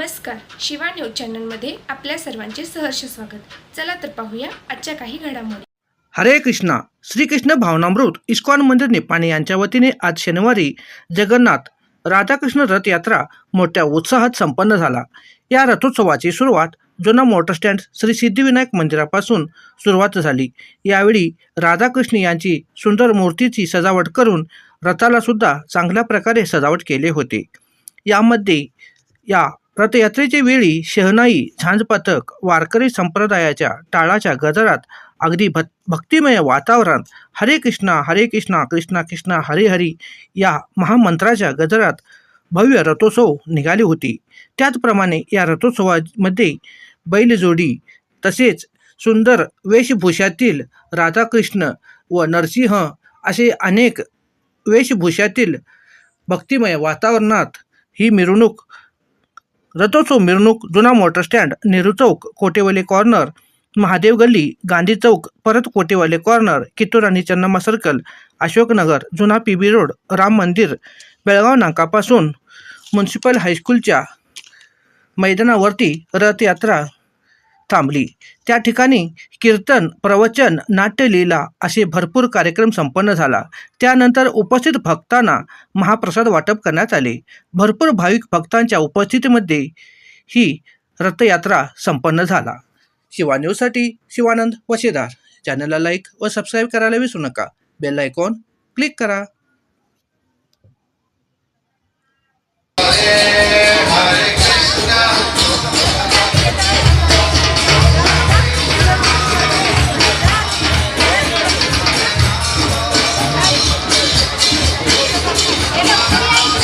Shiva news चॅनलमध्ये आपल्या सर्वांचे सहर्ष स्वागत. चला तर पाहूया आजच्या काही घडामोडी. हरे कृष्णा श्रीकृष्ण भावनामृत इस्कॉन मंदिर निपाणी यांच्या वतीने आज शनिवारी जगन्नाथ राधाकृष्ण रथ यात्रा मोठ्या उत्साहात संपन्न झाला. या रथोत्सवाची सुरुवात जुना मोटर स्टँड श्री सिद्धिविनायक मंदिरापासून सुरुवात झाली. यावेळी राधाकृष्ण यांची सुंदर मूर्तीची सजावट करून रथाला सुद्धा चांगल्या प्रकारे सजावट केले होते. यामध्ये या रथयात्रेच्या वेळी शहनाई झांजपथक वारकरी संप्रदायाच्या टाळाच्या गजरात अगदी भक् भक्तिमय वातावरण हरे कृष्णा हरे कृष्णा कृष्णा कृष्णा हरे हरी या महामंत्राच्या गजरात भव्य रथोत्सव निघाली होती. त्याचप्रमाणे या रथोत्सवामध्ये बैलजोडी तसेच सुंदर वेशभूषातील राधाकृष्ण व नरसिंह असे अनेक वेशभूषातील भक्तिमय वातावरणात ही मिरवणूक रथोत्सव मिरवणूक जुना मोटर स्टँड नेहरू चौक कोटेवाले कॉर्नर महादेव गल्ली गांधी चौक परत कोटेवाले कॉर्नर कित्तूर आणि चन्नम्मा सर्कल अशोकनगर जुना पी बी रोड राम मंदिर बेळगाव नाकापासून म्युन्सिपल हायस्कूलच्या मैदानावरती रथयात्रा थांबली. त्या ठिकाणी कीर्तन प्रवचन नाट्यलीला असे भरपूर कार्यक्रम संपन्न झाला. त्यानंतर उपस्थित भक्तांना महाप्रसाद वाटप करण्यात आले. भरपूर भाविक भक्तांच्या उपस्थितीमध्ये ही रथयात्रा संपन्न झाला. शिवा न्यूजसाठी शिवानंद वशेदार. चॅनलला लाईक व सबस्क्राईब करायला विसरू नका. बेल आयकॉन क्लिक करा.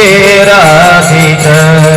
तेरा भीतर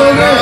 Amen.